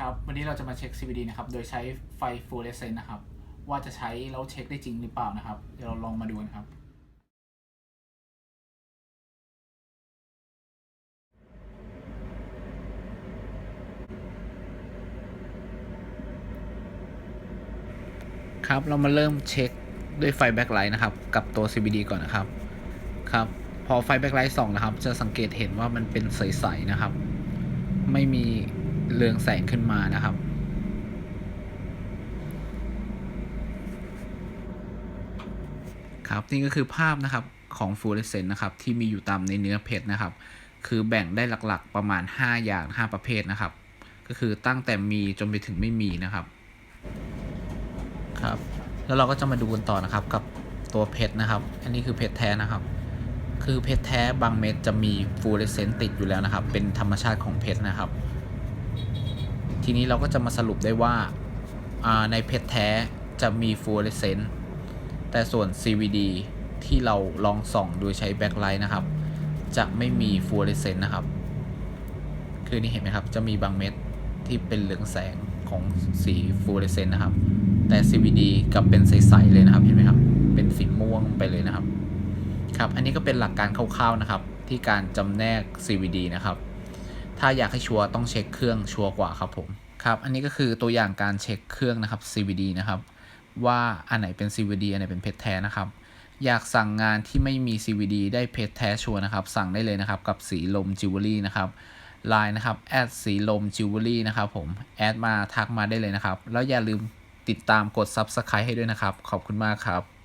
ครับวันนี้เราจะมาเช็ค CVD นะครับ โดยใช้ไฟฟลูออเรสเซนต์นะครับ ว่าจะใช้แล้วเช็คได้จริงหรือเปล่านะครับ เดี๋ยวเราลองมาดูกันครับ ครับเรามาเริ่มเช็คด้วยไฟแบ็คไลท์นะครับ กับตัว CVD ก่อนนะครับ ครับ พอไฟแบ็คไลท์ส่องนะครับ จะสังเกตเห็นว่ามันเป็นใส ๆ นะครับ ไม่มี เรืองแสงขึ้นมานะครับ ครับนี่ก็คือภาพนะครับของฟลูออเรสเซนต์นะครับที่มีอยู่ตามในเนื้อเพชรนะครับ คือแบ่งได้หลักๆประมาณ 5 อย่าง 5 ประเภทนะครับ ก็คือตั้งแต่มีจนไปถึงไม่มีนะครับครับแล้วเราก็จะมาดูกันต่อนะครับกับตัวเพชรนะครับ อันนี้คือเพชรแท้นะครับ คือเพชรแท้บางเม็ดจะมีฟลูออเรสเซนต์ติดอยู่แล้วนะครับ เป็นธรรมชาติของเพชรนะครับ ทีนี้เราก็จะมาสรุปได้ว่าในเพชรแท้จะมีฟลูออเรสเซนต์แต่ส่วน CVD ที่เราลองส่องโดยใช้แบ็คไลท์นะครับ จะไม่มีฟลูออเรสเซนต์นะครับ คือนี่เห็นไหมครับ จะมีบางเม็ดที่เป็นเหลืองแสงของสีฟลูออเรสเซนต์นะครับ แต่ CVD กลับเป็นใสๆเลยนะครับเห็นไหมครับ เป็นสีม่วงไปเลยนะครับ ครับ อันนี้ก็เป็นหลักการคร่าวๆนะครับ ที่การจำแนก CVD นะครับ ถ้าอยากให้ชัวร์ต้องเช็คเครื่องชัวร์กว่าครับผมครับ อันนี้ก็คือตัวอย่างการเช็คเครื่องนะครับ CVD นะครับ ว่าอันไหนเป็น CVD อันไหนเป็นเพชรแท้นะครับ อยากสั่งงานที่ไม่มี CVD ได้เพชรแท้ชัวร์นะครับ สั่งได้เลยนะครับกับสีลมจิวเวลรี่นะครับไลน์นะครับแอดสีลมจิวเวลรี่นะครับผมแอดมาทักมาได้เลยนะครับ แล้วอย่าลืมติดตามกด Subscribe ให้ด้วยนะครับ ขอบคุณมากครับ